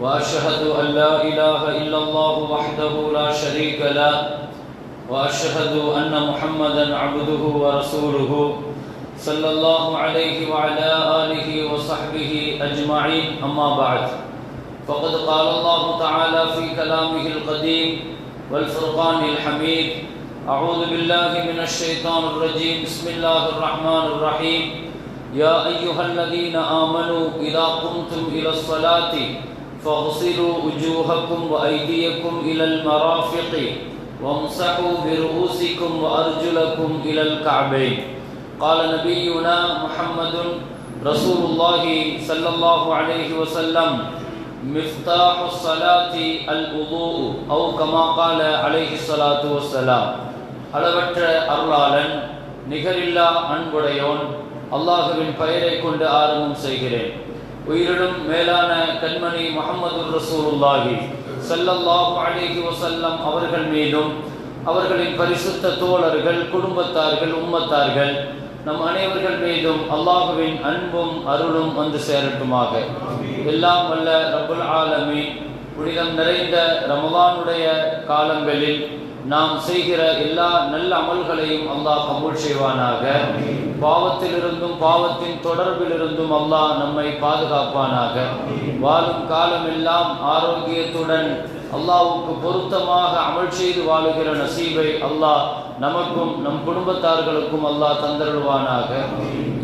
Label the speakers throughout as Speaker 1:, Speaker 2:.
Speaker 1: واشهد ان لا اله الا الله وحده لا شريك له واشهد ان محمدا عبده ورسوله صلى الله عليه وعلى اله وصحبه اجمعين اما بعد، فقد قال الله تعالى في كلامه القديم والفرقان الحميد اعوذ بالله من الشيطان الرجيم، بسم الله الرحمن الرحيم. يا ايها الذين امنوا اذا قمتم الى الصلاه فاغسلوا وجوهكم وايديكم الى المرافق وامسحوا برؤوسكم وارجلكم الى الكعبين قال نبينا محمد رسول الله صلى الله عليه وسلم مفتاح الصلاة الوضوء أو كما قال عليه الصلاة والسلام அளவற்ற அருளாளன் நிகரில்லா அன்புடையோன் அல்லாஹுவின் பெயரை கொண்டு ஆரம்பம் செய்கிறேன் உயிரிடும் மேலான கண்மணி முகமது ரசூலுல்லாஹி சல்லல்லாஹு அலைஹி வஸல்லம் அவர்கள் மீதும் அவர்களின் பரிசுத்த தோழர்கள் குடும்பத்தார்கள் உம்மத்தார்கள் நம் அனைவர்கள் மீதும் அல்லாஹுவின் அன்பும் அருளும் வந்து சேரட்டுமாக. எல்லாம் வல்ல ரபுல் ஆலமி புனிதம் நிறைந்த ரமலானுடைய காலங்களில் நாம் செய்கிற எல்லா நல்ல அமல்களையும் அல்லாஹ் கபூல் செய்வானாக. பாவத்திலிருந்தும் பாவத்தின் தொடர்பிலிருந்தும் அல்லாஹ் நம்மை பாதுகாப்பானாக. வாழும் காலமெல்லாம் ஆரோக்கியத்துடன் அல்லாவுக்கு பொருத்தமாக அமல் செய்து வாழுகிற நசீபை அல்லாஹ் நமக்கும் நம் குடும்பத்தார்களுக்கும் அல்லாஹ் தந்தருள்வானாக.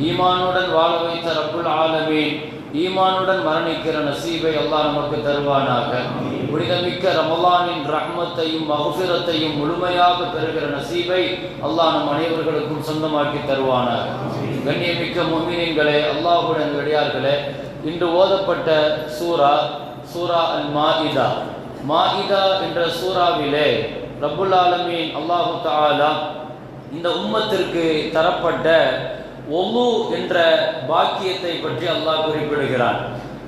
Speaker 1: ஈமானுடன் வாழ வைத்த ரப்புல் ஆலமீன் ஈமானுடன் மரணிக்கிற நசீபை அல்லாஹ் நமக்கு தருவானாக. புனிதமிக்க ரமலானின் ரஹ்மத்தையும் மகுசிரத்தையும் முழுமையாக பெறுகிற நசீபை அல்லாஹ் நம் அனைவர்களுக்கும் சொந்தமாக்கி தருவானாக. கண்ணியமிக்க முமினின்களே அல்லாஹுடன் வெடியார்களே இன்று ஓதப்பட்ட சூரா சூரா அல் மாஹிதா மாஹிதா என்ற சூறாவிலே ரபுல் ஆலமீன் அல்லாஹு தாலா இந்த உம்மத்திற்கு தரப்பட்ட ஒலு என்ற பாக்கியத்தை பற்றி அல்லாஹ் குறிப்பிடுகிறான்.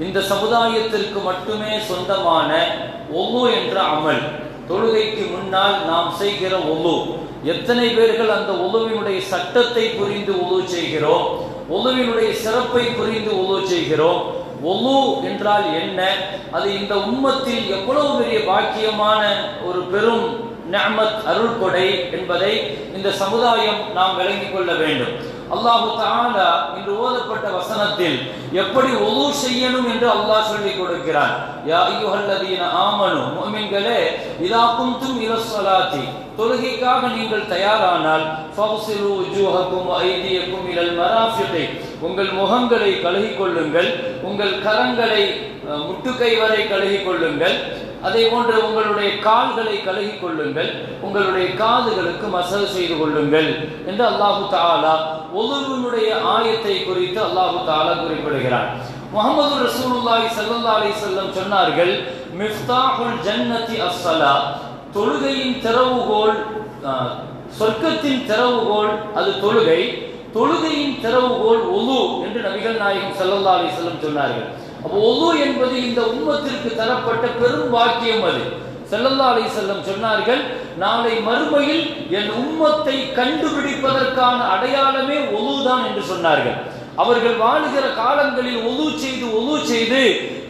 Speaker 1: இந்த சமுதாயத்திற்கு மட்டுமே சொந்தமான ஒலு என்ற அமல். தொழுகைக்கு முன்னால் நாம் செய்கிற ஒலு. எத்தனை பேர்கள் அந்த ஒலுவினுடைய சட்டத்தை புரிந்து ஒலு செய்கிறோம்? ஒலுவினுடைய சிறப்பை புரிந்து ஒலு செய்கிறோம்? ஒலு என்றால் என்ன? அது இந்த உம்மத்தில் எவ்வளவு பெரிய பாக்கியமான ஒரு பெரும் நஹமத் அருள்கொடை என்பதை இந்த சமுதாயம் நாம் விளங்கிக் கொள்ள வேண்டும். அல்லாஹு தாலா இன்று ஓதப்பட்ட வசனத்தில் எப்படி ஒது செய்யணும் என்று அல்லாஹ் சொல்லிக் கொடுக்கிறான். யா ஐயுஹல்லதீன ஆமனு முஃமின்களே இதா குந்தும் இல ஸலாத்தி தொழுகைக்காக நீங்கள் தயாரானால் ஃபவுசிலு wujuhakum ஐதியக்கும் இலல் மராஃபிகி உங்கள் முகங்களை கழுகிக் கொள்ளுங்கள் உங்கள் கரங்களை முட்டுக்கை வரை கழுகிக் கொள்ளுங்கள் அதே போன்று உங்களுடைய கால்களை கழுகிக் கொள்ளுங்கள். உங்களுடைய காதுகளுக்கு மசல் செய்து கொள்ளுங்கள் என்று அல்லாஹு தாலா ஒலுவினுடைய ஆயத்தை குறித்து அல்லாஹு தாலா குறிப்பிடுகிறார் முகமது ரசூலுல்லாஹி ஸல்லல்லாஹு அலைஹி வஸல்லம் சொன்னார்கள் மிஃப்தாஹுல் ஜன்னதி அஸ்ஸலா தொழுகையின் திறவுகோல் சொர்க்கத்தின் திறவுகோல் அது தொழுகை. தொழுகையின் திறவுகோல் ஒலு என்று நபிகள் நாயகம் ஸல்லல்லாஹு அலைஹி சொன்னார்கள். ஒலு என்பது இந்த உம்மத்திற்கு தரப்பட்ட பெரும் வாக்கியம் அது. செல்லல்லா அலை செல்லம் சொன்னார்கள் நாளை மறுமையில் என் உம்மத்தை கண்டுபிடிப்பதற்கான அடையாளமே ஒலுதான் என்று சொன்னார்கள். அவர்கள் வாழுகிற காலங்களில் ஒலு செய்து ஒலு செய்து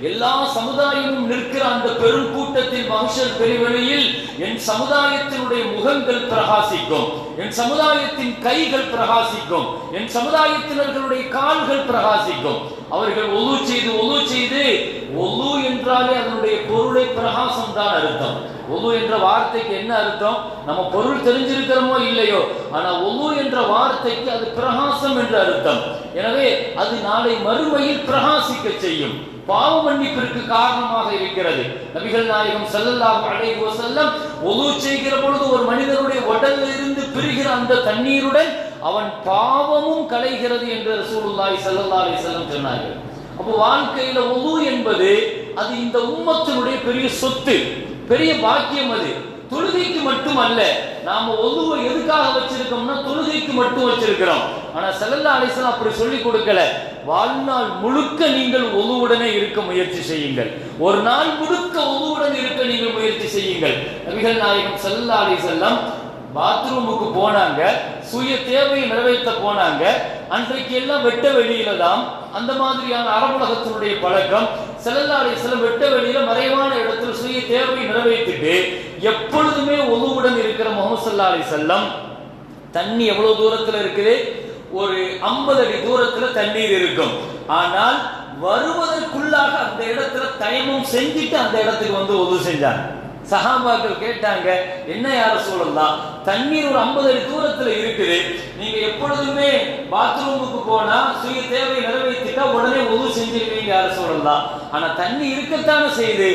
Speaker 1: எல்லா சமுதாயமும் நிற்கிற அந்த பெரும் கூட்டத்தில் மனுஷர் பெருவெளியில் என் சமுதாயத்தினுடைய முகங்கள் பிரகாசிக்கும். என் சமுதாயத்தின் கைகள் பிரகாசிக்கும். என் சமுதாயத்தினர்களுடைய கால்கள் பிரகாசிக்கும். அவர்கள் ஒலு செய்து ஒலு செய்து ஒலு என்றாலே அதனுடைய பொருளை பிரகாசம் தான் அர்த்தம். ஒலு என்ற வார்த்தைக்கு என்ன அர்த்தம்? நம்ம பொருள் தெரிஞ்சிருக்கிறோமோ இல்லையோ? ஆனா ஒலு என்ற வார்த்தைக்கு அது பிரகாசம் என்று அர்த்தம். எனவே அது நாளை மறுமையில் பிரகாசிக்க செய்யும். பாவ மன்னிப்பிற்கு காரணமாக இருக்கிறது. நபிகள் நாயகம் ஸல்லல்லாஹு அலைஹி வஸல்லம் ஒது செய்கிற பொழுது ஒரு மனிதனுடைய உடலில் இருந்து பிரிகிற அந்த தண்ணீருடன் அவன் பாவமும் களைகிறது என்று ரசூலுல்லாஹி ஸல்லல்லாஹு அலைஹி வஸல்லம் சொன்னார்கள். அப்போ வாழ்க்கையில ஒது என்பது அது இந்த உம்மத்தினுடைய பெரிய சொத்து பெரிய பாக்கியம் அது. தொழுகைக்கு மட்டும் அல்ல நாம ஒதுவை எதுக்காக வச்சிருக்கோம்னா தொழுகைக்கு மட்டும் வச்சிருக்கிறோம். ஆனா செல்லல்லா அலிஸ்லாம் அப்படி சொல்லி கொடுக்கல. வாழ்நாள் முழுக்க நீங்கள் ஒதுவுடனே இருக்க முயற்சி செய்யுங்கள். ஒரு நாள் முழுக்க ஒதுவுடன் இருக்க நீங்கள் முயற்சி செய்யுங்கள். நபிகள் நாயகம் செல்லல்லா அலிசல்லாம் பாத்ரூமுக்கு போனாங்க. சுய தேவையை நிறைவேற்ற போனாங்க. அன்றைக்கு எல்லாம் வெட்ட வெளியில தான் அந்த மாதிரியான அரபுலகத்தினுடைய பழக்கம். செல்லல்லாடி சில வெட்ட வெளியில மறைவான இடத்துல சுய தேவையை நிறைவேற்றிட்டு எப்பொழுதுமே ஒழுவுடன் இருக்கிற முகமது சல்லா அலி செல்லம் தண்ணி எவ்வளவு தூரத்துல இருக்குது? ஒரு ஐம்பது அடி தூரத்துல தண்ணீர் இருக்கும். ஆனால் வருவதற்குள்ளாக அந்த இடத்துல தயமம் செஞ்சுட்டு அந்த இடத்துக்கு வந்து உதவு செஞ்சாங்க. சஹாபாக்கள் கேட்டாங்க என்ன யார சொல்லலாம் தண்ணீர் ஒரு ஐம்பது அடி தூரத்துல இருக்குது. நீங்க எப்பொழுதுமே பாத்ரூமுக்கு போனா சுய தேவை நிறைவேற்றிட்டா உடனே உதவு செஞ்சிருவீங்க யார சொல்லலாம் ஆனா தண்ணி இருக்கத்தானே செய்யுது.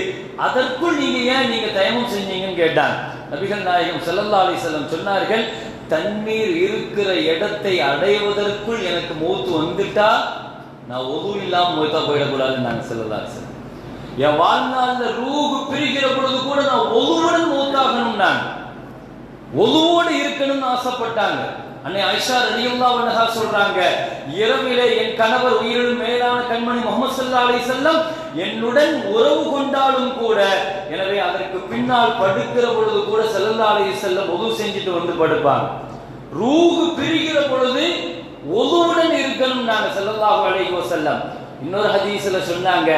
Speaker 1: அதற்குள் நீங்க ஏன் நீங்க தயமம் செஞ்சீங்கன்னு கேட்டாங்க. நபிகள் நாயகம் செல்லல்லா அலைஹி சொன்னார்கள் தண்ணீர் இருக்கிற இடத்தை அடைவதற்குள் எனக்கு மூத்து வந்துட்டா நான் ஒது இல்லாம மூத்தா போயிடக்கூடாதுன்னு நாங்க செல்லலாம் சார் என் வாழ்நாள்ல ரூகு பிரிக்கிற பொழுது கூட நான் ஒதுவுடன் மூத்தாகணும் நான். ஒதுவோடு இருக்கணும்னு ஆசைப்பட்டாங்க. அன்னை ஐஷா ரலியல்லாஹு வண்ணகா சொல்றாங்க இரவிலே என் கணவர் உயிரிலும் மேலான கண்மணி முகமது சல்லா அலி செல்லம் என்னுடன் உறவு கொண்டாலும் கூட எனவே அதற்கு பின்னால் படுக்கிற பொழுது கூட செல்லல்லா அலி செல்லம் உதவு செஞ்சுட்டு வந்து படுப்பாங்க. ரூகு பிரிகிற பொழுது ஒதுவுடன் இருக்கணும் நாங்க ஸல்லல்லாஹு அலைஹி வஸல்லம். இன்னொரு ஹதீஸ்ல சொன்னாங்க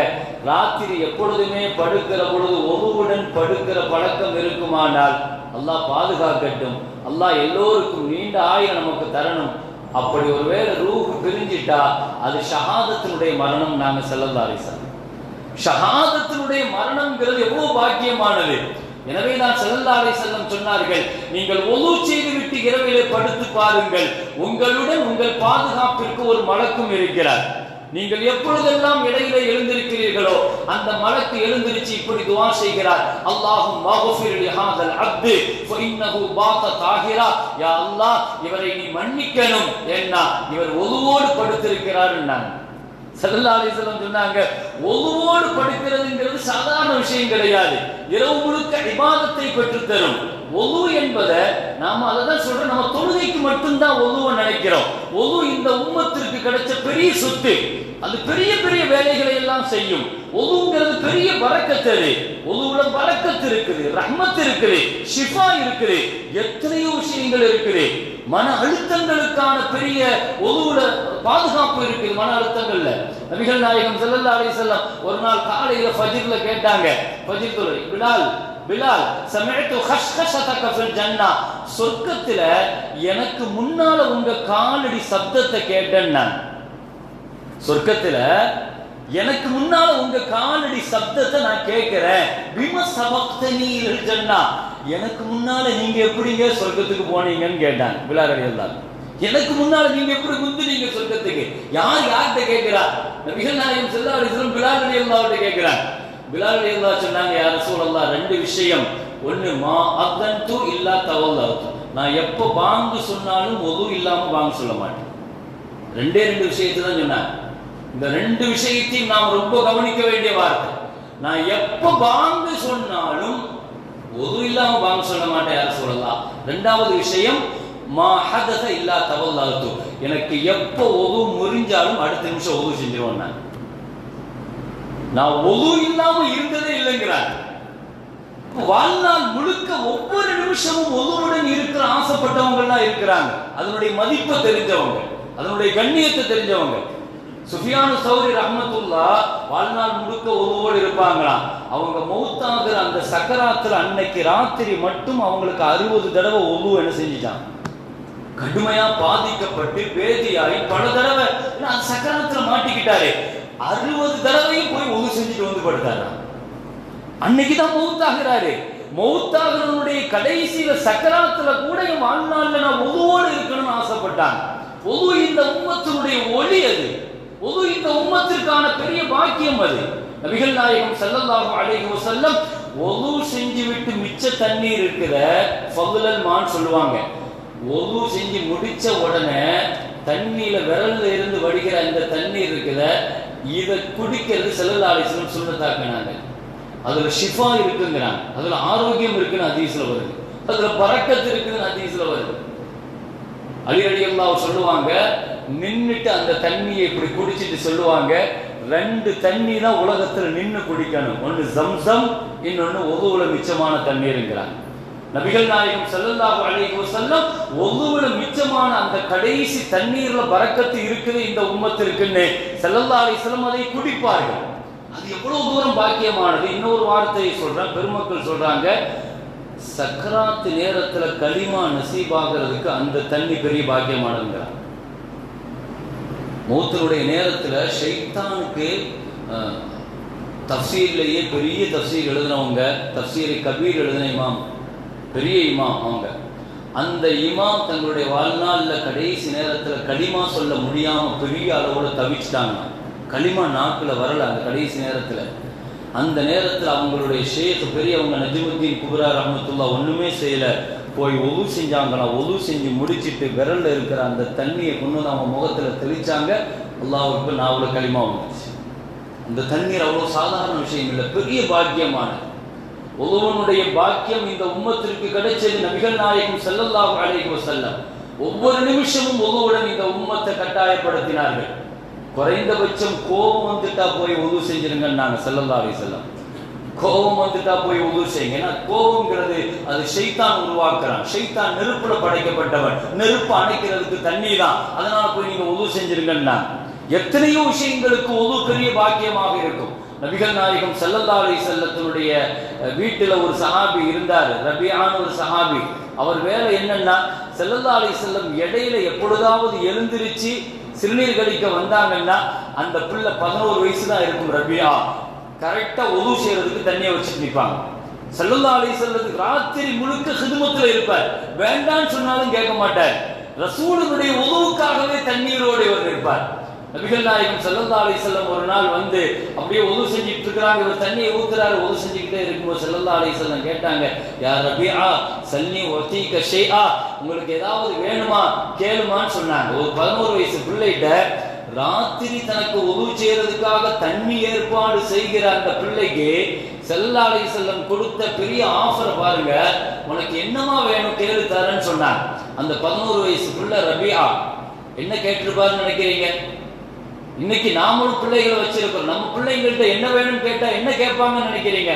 Speaker 1: ராத்திரி எப்பொழுதுமே படுக்கிற பொழுது ஒவ்வொருடன் படுக்கிற பழக்கம் இருக்குமானால் அல்லாஹ் பாதுகாக்கட்டும். அல்லாஹ் எல்லோருக்கும் நீண்ட ஆயுள் நமக்கு தரணும். அப்படி ஒருவேளை ரூஹு பிரிஞ்சிட்டா அது ஷஹாதத்தினுடைய மரணம் நாங்க செல்லல்லாரி சார் ஷஹாதத்தினுடைய மரணம்ங்கிறது எவ்வளவு பாக்கியமானது. எனவே தான் செல்லல்லாரை செல்லம் சொன்னார்கள் நீங்கள் ஒழு செய்து விட்டு இரவிலே படுத்து பாருங்கள். உங்களுடன் உங்கள் பாதுகாப்பிற்கு ஒரு மலக்கும் இருக்கிறார். நீங்கள் எப்பொழுதெல்லாம் இடையில எழுந்திருக்கிறீர்களோ அந்த மலக்கு எழுந்திருச்சு இப்படி துவா செய்கிறார். அல்லாஹும் மகஃபிர் லி ஹாதல் அப்து ஃபஇன்னஹு பாத தாஹிரா யா அல்லாஹ் இவரை நீ மன்னிக்கணும். என்ன? இவர் ஒதுவோடு படுத்திருக்கிறார் நான் ஸல்லல்லாஹு அலைஹி சொன்னாங்க ஒவ்வொரு படிக்கிறதுங்கிறது சாதாரண விஷயம் கிடையாது. இரவு முழுக்க இபாதத்தை பெற்றுத்தரும். ஒது என்பதை நாம அதை தான் சொல்றோம். நம்ம தொழுகைக்கு மட்டும்தான் ஒதுவை நினைக்கிறோம். ஒது இந்த உம்மத்திற்கு கிடைச்ச பெரிய சொத்து. அது பெரிய பெரிய வேலைகளை எல்லாம் செய்யும். ஒதுங்கிறது பெரிய பறக்கத்து அது. ஒதுவுல பறக்கத்து இருக்குது ரஹ்மத் இருக்குது ஷிஃபா இருக்குது எத்தனையோ விஷயங்கள் இருக்குது. மன அழுத்தங்களுக்கான பெரிய ஒதுவுல பாதுகாப்பு இருக்குது மன அழுத்தங்கள்ல. நபிகள் நாயகம் செல்லல்லா அலி செல்லம் ஒரு நாள் காலையில ஃபஜ்ர்ல கேட்டாங்க. ஃபஜ்ர் தொழுகை பிலால் பிலால் சமயத்து ஹஷ்கஷதக ஃபில் ஜன்னா. சொர்க்கத்துல எனக்கு முன்னால உங்க காலடி சப்தத்தை கேட்டேன் நான். சொர்க்கத்துல எனக்கு முன்னால உங்க காலடி சப்தத்தை நான் கேட்கிறேன். விம சபக்தனீல் ஜன்னா எனக்கு முன்னால நீங்க எப்படிங்க சொர்க்கத்துக்கு போனீங்கன்னு கேட்டாங்க. விழாரடிகள் தான் எனக்கு முன்னால நீங்க எப்படி குந்துனீங்க சொர்க்கத்துக்கு? யார் யார்கிட்ட கேட்கிறா? நபிகள் நாயகம் செல்லா அலைஹி வஸல்லம் பிலால் அலியல்லாஹ்ட்ட கேட்கிறாங்க. பிலால் சொன்னாங்க யார் சூழல்லா ரெண்டு விஷயம். ஒன்னு மா அத்தன்து இல்லா தவல் நான் எப்போ வாங்க சொன்னாலும் ஒது இல்லாம வாங்க சொல்ல மாட்டேன். ரெண்டே ரெண்டு விஷயத்தை தான் சொன்னாங்க. இந்த ரெண்டு விஷயத்தையும் நாம் ரொம்ப கவனிக்க வேண்டிய வார்த்தை. நான் எப்ப பாங்கு சொன்னாலும் ஒது இல்லாம பாங்கு சொல்ல மாட்டேன் யார் சொல்லலாம் ரெண்டாவது விஷயம் மா ஹதத இல்லா தவல்லாத்து. எனக்கு எப்போ ஒது முறிஞ்சாலும் அடுத்த நிமிஷம் ஒது செஞ்சிருவேன் நான். நான் ஒது இல்லாம இருந்ததே இல்லைங்கிறார். வாழ்நாள் முழுக்க ஒவ்வொரு நிமிஷமும் ஒதுவுடன் இருக்கிற ஆசைப்பட்டவங்க எல்லாம் இருக்கிறாங்க. அதனுடைய மதிப்பை தெரிஞ்சவங்க அதனுடைய கண்ணியத்தை தெரிஞ்சவங்க. சுஃபியானு சௌரி ரஹமத்துல்லா வாழ்நாள் முழுக்க உருவோடு இருப்பாங்களாம். அவங்க மௌத்தாகிற அந்த சக்கராத்துல அன்னைக்கு ராத்திரி மட்டும் அவங்களுக்கு அறுபது தடவை ஒவ்வொரு என்ன செஞ்சுட்டான். கடுமையா பாதிக்கப்பட்டு பேதியாகி பல தடவை ஏன்னா சக்கராத்துல மாட்டிக்கிட்டாரு. அறுபது தடவையும் போய் ஒது செஞ்சுட்டு வந்து படுத்தாரா? அன்னைக்கு தான் மௌத்தாகிறாரு. மௌத்தாகிறவனுடைய கடைசியில சக்கராத்துல கூட என் வாழ்நாள்ல நான் ஒதுவோடு இருக்கணும்னு ஆசைப்பட்டான். ஒது இந்த உம்மத்தினுடைய ஒளி அது. ஒது இந்த உம்மத்திற்கான பெரிய பாக்கியம் அது. நபிகள் நாயகம் ஸல்லல்லாஹு அலைஹி வஸல்லம் ஒது செஞ்சு விட்டு மிச்ச தண்ணீர் இருக்கிற ஃபதுலல் மான் சொல்லுவாங்க. ஒது செஞ்சு முடிச்ச உடனே தண்ணியில விரல்ல இருந்து வடிகிற அந்த தண்ணீர் இருக்குத இதை குடிக்கிறது செல்லல்லா அலிஸ்லம் சுண்ணத்தாக்குனாங்க அதுல ஷிஃபா இருக்குங்கிறாங்க. அதுல ஆரோக்கியம் இருக்குன்னு ஹதீஸ்ல வருது. அதுல பறக்கத்து இருக்குன்னு ஹதீஸ்ல வருது. அலி அலி சொல்லுவாங்க நின்றுட்டு அந்த தண்ணியை இப்படி குடிச்சிட்டு சொல்லுவாங்க ரெண்டு தண்ணி தான் உலகத்தில் நின்று குடிக்கணும். ஒன்று ஜம்சம் இன்னொன்று ஒதுவுல மிச்சமான தண்ணீருங்கிறாங்க. நபிகள் நாயகம் ஸல்லல்லாஹு அலைஹி வஸல்லம் ஒவ்வொரு மிச்சமான அந்த கடைசி தண்ணீர்ல பறக்கத்து இருக்குது இந்த உம்மத்திற்குன்னு ஸல்லல்லாஹு அலைஹி அதை குடிப்பார்கள். அது எவ்வளவு தூரம் பாக்கியமானது? இன்னொரு வார்த்தையை சொல்றேன். பெருமக்கள் சொல்றாங்க சக்கராத்து நேரத்துல களிமா நசீபாகிறதுக்கு அந்த தண்ணி பெரிய பாக்கியமானதுங்கிறாங்க. மூத்தனுடைய நேரத்தில் ஷைத்தானுக்கு அஹ், பெரிய தஃசீர் எழுதினவங்க தஃசீரை கபீர் எழுதின இமாம் பெரிய இமாம் அவங்க. அந்த இமாம் தங்களுடைய வாழ்நாளில் கடைசி நேரத்தில் களிமா சொல்ல முடியாமல் பெரிய அளவோட தவிச்சிட்டாங்க. களிமா நாக்கில் வரலை அந்த கடைசி நேரத்தில். அந்த நேரத்தில் அவங்களுடைய ஷேக் பெரியவங்க நஜிமுத்தீன் குபரா ரஹமத்துல்லா ஒன்றுமே செய்யலை. போய் ஒழு செஞ்சாங்களா? ஒழு செஞ்சு முடிச்சிட்டு விரல்ல இருக்கிற அந்த தண்ணியை கொண்டு வந்து அவங்க முகத்தில் தெளிச்சாங்க. அல்லாவுக்கு நாவல களிமா வந்துச்சு அந்த தண்ணீர் அவ்வளோ சாதாரண விஷயம் இல்லை பெரிய பாக்கியமானது. ஒவ்வொருவனுடைய பாக்கியம் இந்த உம்மத்திற்கு கிடைச்சது நபிகள் நாயகம் ஸல்லல்லாஹு அலைஹி வஸல்லம். ஒவ்வொரு நிமிஷமும் ஒவ்வொருடன் இந்த உம்மத்தை கட்டாயப்படுத்தினார்கள். குறைந்தபட்சம் கோபம் வந்துட்டா போய் உது செஞ்சிருங்கன்னாங்க நாங்கள் அலைஹி செல்லம் கோபம் வந்துட்டா போய் உதவு செய்யுங்க. ஏன்னா கோபம்ங்கிறது அது ஷைத்தான் உருவாக்குறான். ஷைத்தான் நெருப்புல படைக்கப்பட்டவன். நெருப்பு அணைக்கிறதுக்கு தண்ணி தான் அதனால போய் நீங்க உதவு செஞ்சிருங்கன்னா எத்தனையோ விஷயங்களுக்கு உதவு பெரிய பாக்கியமாக இருக்கும். நபிகள் நாயகம் ஸல்லல்லாஹு அலைஹி செல்லத்தினுடைய வீட்டுல ஒரு சஹாபி இருந்தார். ரபியான ஒரு சஹாபி. அவர் வேலை என்னன்னா ஸல்லல்லாஹு அலைஹி செல்லம் இடையில எப்பொழுதாவது எழுந்திருச்சு சிறுநீர் கழிக்க வந்தாங்கன்னா அந்த பிள்ளை பதினோரு வயசு தான் இருக்கும் ரபியா. கரெக்டா ஒது செய்யறதுக்கு தண்ணியை வச்சுட்டு நிற்பாங்க செல்லல்லா அலி செல்லத்துக்கு ராத்திரி முழுக்க ஹிதுமத்துல இருப்பார். வேண்டாம்னு சொன்னாலும் கேட்க மாட்டார். ரசூலுடைய உதவுக்காகவே தண்ணீரோடு இவர் இருப்பார் நபிகள் நாயகம் செல்லல்லா அலி செல்லம் ஒரு நாள் வந்து அப்படியே உதவு செஞ்சுட்டு இருக்கிறாங்க. இவர் தண்ணியை ஊத்துறாரு உதவு செஞ்சுக்கிட்டே இருக்கும்போது செல்லல்லா அலி செல்லம் கேட்டாங்க யா ஆ சல்லி வதீக ஆ உங்களுக்கு ஏதாவது வேணுமா? கேளுமான்னு சொன்னாங்க. ஒரு பதினோரு வயசு பிள்ளைகிட்ட ராத்திரி தனக்கு உதவு செய்யறதுக்காக தண்ணி ஏற்பாடு செய்கிற அந்த பிள்ளைக்கு செல்லாலை செல்லம் கொடுத்த பெரிய ஆஃபர் பாருங்க. உனக்கு என்னமா வேணும் கேளு தரேன்னு சொன்னாங்க. அந்த பதினோரு வயசு பிள்ளை ரபியா என்ன கேட்டிருப்பாருன்னு நினைக்கிறீங்க? இன்னைக்கு நாமளும் பிள்ளைகளை வச்சிருக்கோம் நம்ம பிள்ளைங்கள்ட்ட என்ன வேணும்னு கேட்டா என்ன கேட்பாங்கன்னு நினைக்கிறீங்க?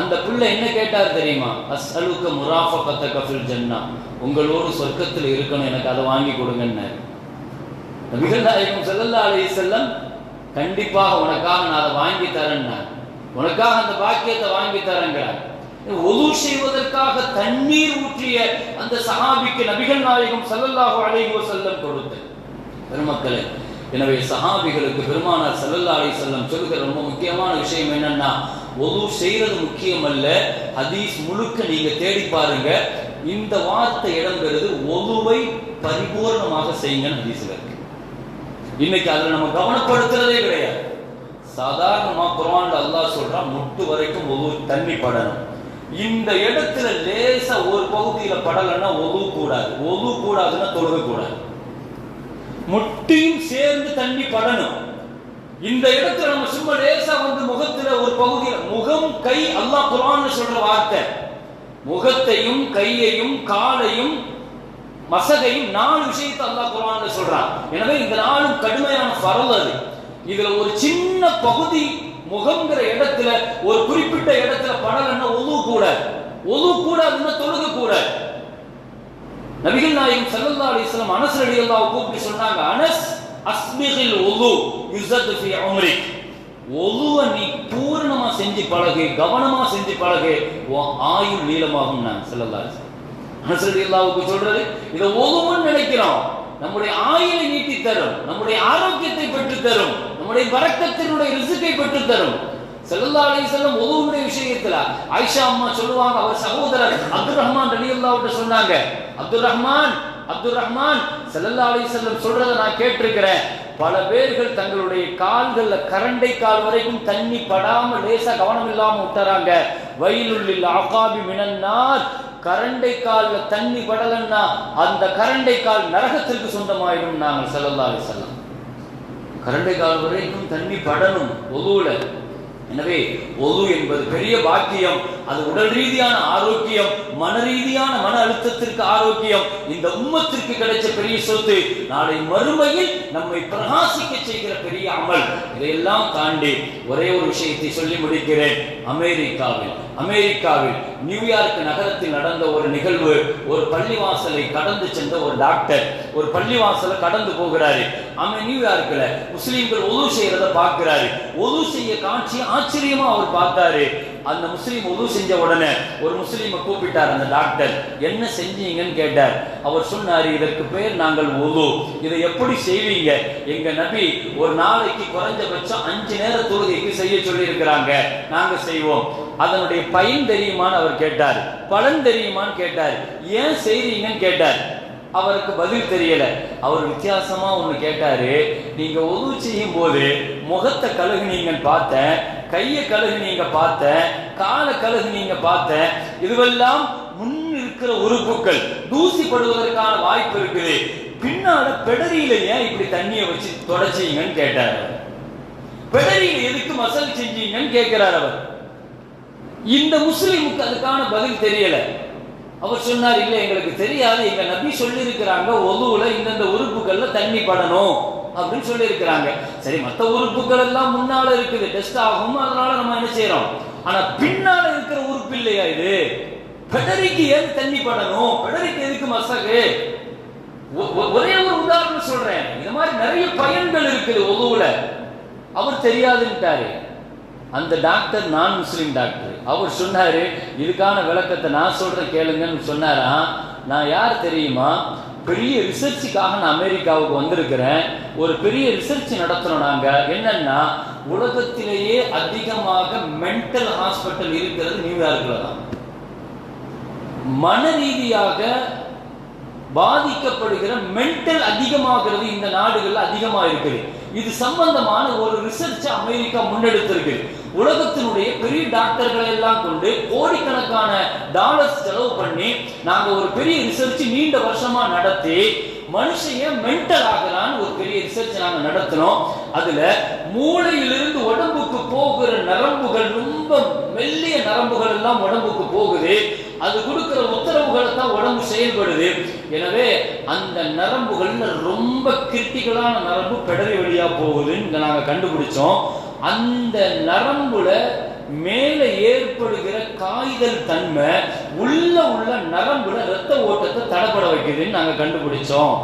Speaker 1: அந்த பிள்ளை என்ன கேட்டார் தெரியுமா? அஸ்அலுக்க முராஃபகத்த கஃபில் ஜன்னா. உங்களோடு சொர்க்கத்தில் இருக்கணும் எனக்கு அதை வாங்கி கொடுங்கன்னு நபிகள் நாயகம் செல்லல்லா அலி செல்லம் கண்டிப்பாக உனக்காக நான் அதை வாங்கி தரேன்னார். உனக்காக அந்த பாக்கியத்தை வாங்கி தரேங்கிறார். ஒது செய்வதற்காக தண்ணீர் ஊற்றிய அந்த சஹாபிக்கு நபிகள் நாயகம் ஸல்லல்லாஹு அலைஹி செல்லம் கொடுத்த பெருமக்களே எனவே சஹாபிகளுக்கு பெருமானார் செல்லல்லா அலி செல்லம் சொல்லுகிற ரொம்ப முக்கியமான விஷயம் என்னன்னா ஒது செய்யறது முக்கியம் அல்ல ஹதீஸ் முழுக்க நீங்க தேடி பாருங்க. இந்த வார்த்தை இடம்பெறுது ஒதுவை பரிபூர்ணமாக செய்யுங்கன்னு ஹதீஸ்ல இருக்கு. இன்னைக்கு அதுல நம்ம கவனப்படுத்துறதே கிடையாது. சாதாரணமா குரான் அல்லாஹ் சொல்றான் முட்டு வரைக்கும் ஒவ்வொரு தண்ணி படணும். இந்த இடத்துல லேசா ஒரு பகுதியில படலைன்னா ஒது கூடாது. ஒது கூடாதுன்னா தொழுக கூடாது. முட்டியும் சேர்ந்து தண்ணி படணும். இந்த இடத்துல நம்ம சும்மா லேசா வந்து முகத்துல ஒரு பகுதியில முகம் கை அல்லாஹ் குர்ஆன்ல சொல்ற வார்த்தை. முகத்தையும் கையையும் காலையும் மசகையும் நாலு விஷயத்தை அல்லாஹ் குரான் சொல்றான். எனவே இந்த நாளும் கடுமையான ஃபரல் அது. இதுல ஒரு சின்ன பகுதி முகங்கிற இடத்துல ஒரு குறிப்பிட்ட இடத்துல படலன்னா ஒது கூட. ஒது கூடாதுன்னா தொழுக கூட. நபிகள் நாயகம் ஸல்லல்லாஹு அலைஹி வஸல்லம் அனஸ் அல்லா கூப்பிட்டு சொன்னாங்க அனஸ் அஸ்மிகில் ஒது யுசத் ஃபி உம்ரிக் ஒதுவ நீ பூரணமா செஞ்சு பழகு கவனமா செஞ்சு பழகு உன் ஆயுள் நீளமாகும் நான் ஸல்லல்லாஹு அலைஹி வஸல்லம் அனஸ் சொல்றது இதை ஒதுவன்னு நினைக்கிறோம். நம்முடைய ஆயுளை நீட்டி தரும் நம்முடைய ஆரோக்கியத்தை பெற்று தரும் நம்முடைய பரக்கத்தினுடைய ரிசுக்கை பெற்று தரும். ஸல்லல்லாஹு அலைஹி வஸல்லம் ஒதுவுடைய விஷயத்துல ஆயிஷா அம்மா சொல்லுவாங்க அவர் சகோதரர் அப்துல் ரஹ்மான் ரலியல்லாஹு சொன்னாங்க. அப்துல் ரஹ்மான் அப்துல் ரஹ்மான் ஸல்லல்லாஹு அலைஹி வஸல்லம் சொல்றதை நான் கேட்டிருக்கிறேன். பல பேர்கள் தங்களுடைய கால்கள்ல கரண்டை கால் வரைக்கும் தண்ணி படாம லேசா கவனம் இல்லாம விட்டுறாங்க வயலுள்ளில் ஆகாபி மினன்னார். கரண்டை காலில் தண்ணி படலன்னா அந்த கரண்டை கால் நரகத்திற்கு சொந்தமாயிடும் நாங்கள் ஸல்லல்லாஹு செல்லம் கரண்டை கால் வரைக்கும் தண்ணி படணும் ஒதுவுல. எனவே ஒது என்பது பெரிய பாக்கியம் அது உடல் ரீதியான ஆரோக்கியம் மன ரீதியான மன அழுத்தத்திற்கு ஆரோக்கியம். இந்த உம்மத்திற்கு கிடைச்ச பெரிய சொத்து நாளை மறுமையில் நம்மை பிரகாசிக்க செய்கிற பெரிய அமல். இதையெல்லாம் தாண்டி ஒரே ஒரு விஷயத்தை சொல்லி முடிக்கிறேன். அமெரிக்காவில் அமெரிக்காவில் நியூயார்க் நகரத்தில் நடந்த ஒரு நிகழ்வு. ஒரு பள்ளிவாசலை கடந்து சென்ற ஒரு டாக்டர். ஒரு பள்ளிவாசலை கடந்து போகிறாரு. அவன் நியூயார்க்ல முஸ்லீம்கள் ஒது செய்யறத பார்க்கிறாரு. ஒது செய்ய காட்சி ஆச்சரியமா அவர் பார்த்தாரு. அந்த முஸ்லீம் உது செஞ்ச உடனே ஒரு முஸ்லீமை கூப்பிட்டார் அந்த டாக்டர். என்ன செஞ்சீங்கன்னு கேட்டார். அவர் சொன்னார் இதற்கு பேர் நாங்கள் உது இதை எப்படி செய்வீங்க? எங்க நபி ஒரு நாளைக்கு குறைஞ்சபட்சம் அஞ்சு நேர தொழுகைக்கு செய்ய சொல்லி இருக்கிறாங்க நாங்க செய்வோம். அதனுடைய பயன் தெரியுமான்னு அவர் கேட்டார். பலன் தெரியுமான்னு கேட்டார். ஏன் செய்றீங்கன்னு கேட்டார். அவருக்கு பதில் தெரியல. அவர் வித்தியாசமா ஒண்ணு கேட்டாரு. நீங்க உதவு செய்யும் போது முகத்தை கழுகுனீங்கன்னு பார்த்தேன் கையை கழுகுனீங்க பார்த்தேன் காலை கழுகுனீங்க பார்த்தேன். இதுவெல்லாம் முன் இருக்கிற உறுப்புகள். தூசிப்படுவதற்கான வாய்ப்பு இருக்குது. பின்னால பெடரியில ஏன் இப்படி தண்ணியை வச்சு தொடச்சீங்கன்னு கேட்டார் பெடரியில எதுக்கு மசல் செஞ்சீங்கன்னு கேட்கிறார் அவர். இந்த முஸ்லிமுக்கு அதுக்கான பதில் தெரியல. அவர் சொன்னார் இல்ல எங்களுக்கு தெரியாது. எங்க நபி சொல்லி இருக்கிறாங்க ஒதுவுல இந்தந்த உறுப்புகள்ல தண்ணி படணும் அப்படின்னு சொல்லி இருக்கிறாங்க சரி மத்த உறுப்புகள் எல்லாம் முன்னால இருக்குது. டெஸ்ட் ஆகும். அதனால நம்ம என்ன செய்யறோம்? ஆனா பின்னால இருக்கிற உறுப்பு இல்லையா இது? பெடரிக்கு ஏன் தண்ணி படணும்? பெடரிக்கு எதுக்கு மசகு? ஒ- ஒரே ஒரு உதாரணம் சொல்றேன். இந்த மாதிரி நிறைய பயன்கள் இருக்குது ஒதுவுல. அவர் தெரியாதுன்ட்டாரு. அந்த டாக்டர் நான் முஸ்லீம் டாக்டர். அவர் சொன்னார் இதுக்கான விளக்கத்தை நான் சொல்கிறேன் கேளுங்கன்னு சொன்னாரா? நான் யார் தெரியுமா? பெரிய ரிசர்ச்சுக்காக நான் அமெரிக்காவுக்கு வந்திருக்கிறேன். ஒரு பெரிய ரிசர்ச் நடத்துகிறோம் நாங்கள் என்னன்னா உலகத்திலேயே அதிகமாக மென்டல் ஹாஸ்பிட்டல் இருக்கிறது நியூயார்க்கில் தான். மன ரீதியாக பாதிக்கப்படுகிற மென்டல் அதிகமாகிறது இந்த நாடுகளில் அதிகமாக இருக்குது. இது சம்பந்தமான ஒரு ரிசர்ச் அமெரிக்கா முன்னெடுத்திருக்கு. உலகத்தினுடைய பெரிய டாக்டர்களை எல்லாம் கொண்டு கோடிக்கணக்கான டாலர்ஸ் செலவு பண்ணி நாங்க ஒரு பெரிய ரிசர்ச் நீண்ட வருஷமா நடத்தி மனுஷன் மென்டல் ஆகலான்னு ஒரு பெரிய ரிசர்ச் நாங்க நடத்தினோம். அதுல மூளையிலிருந்து உடம்புக்கு போகிற நரம்புகள் ரொம்ப மெல்லிய நரம்புகள் எல்லாம் உடம்புக்கு போகுது. அது கொடுக்கிற உத்தரவுகளை தான் உடம்பு செயல்படுது. எனவே அந்த நரம்புகள்ல ரொம்ப கிரிட்டிக்கலான நரம்பு பெடரி வழியா போகுதுன்னு நாங்க கண்டுபிடிச்சோம். அந்த நரம்புல மேலே ஏற்படுகிற காய்தல் தன்மை உள்ள உள்ள நரம்புல ரத்த ஓட்டத்தை தடைப்பட வைக்குதுன்னு நாங்க கண்டுபிடிச்சோம்.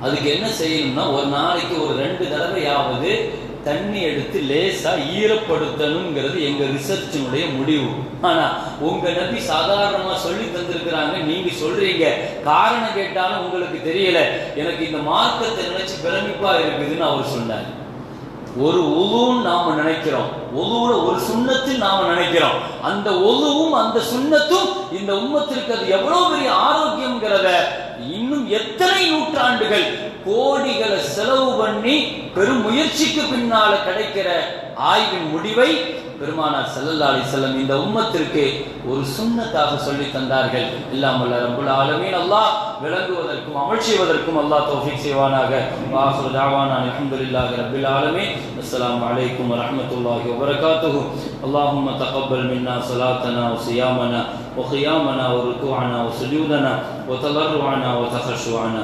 Speaker 1: அதுக்கு என்ன செய்யணும்னா ஒரு நாளைக்கு ஒரு ரெண்டு தடவையாவது தண்ணி எடுத்து லேசா ஈரப்படுத்தணுங்கிறது எங்க ரிசர்ச்சினுடைய முடிவு. ஆனா உங்க நபி சாதாரணமா சொல்லி தந்திருக்கிறாங்க நீங்க சொல்றீங்க. காரணம் கேட்டாலும் உங்களுக்கு தெரியல. எனக்கு இந்த மார்க்கத்தை நினைச்சு பிரமிப்பா இருக்குதுன்னு அவர் சொன்னார். ஒரு ஒதுவும் நாம நினைக்கிறோம். ஒலுவுல ஒரு சுண்ணத்தில் நாம நினைக்கிறோம். அந்த ஒலுவும் அந்த சுண்ணத்தும் இந்த உம்மத்திற்கு அது எவ்வளவு பெரிய ஆரோக்கியம்ங்கிறத இன்னும் எத்தனை நூற்றாண்டுகள் கோடிகளை செலவு பண்ணி பெரும் முயற்சிக்கு பின்னால கிடைக்கிற ஆய்வின் முடிவை பெருமானார் ஸல்லல்லாஹு அலைஹி வஸல்லம் இந்த உம்மத்திற்கு ஒரு சுன்னத்தாக சொல்லி தந்தார்கள் எல்லாம் வல்ல ரப்புல் ஆலமீன் அல்லாஹ் விளங்குவதற்கும் அமல் செய்வதற்கும் அல்லாஹ் தௌஃபீக் செய்வானாக வாஹிரு தாவானா அல்ஹம்துலில்லாஹி ரப்பில் ஆலமீன் அஸ்ஸலாமு அலைக்கும் வரஹ்மத்துல்லாஹி வபரகாத்துஹு اللهم تقبل منا صلاتنا وصيامنا وقيامنا وركوعنا وسجودنا وتضرعنا وتخشعنا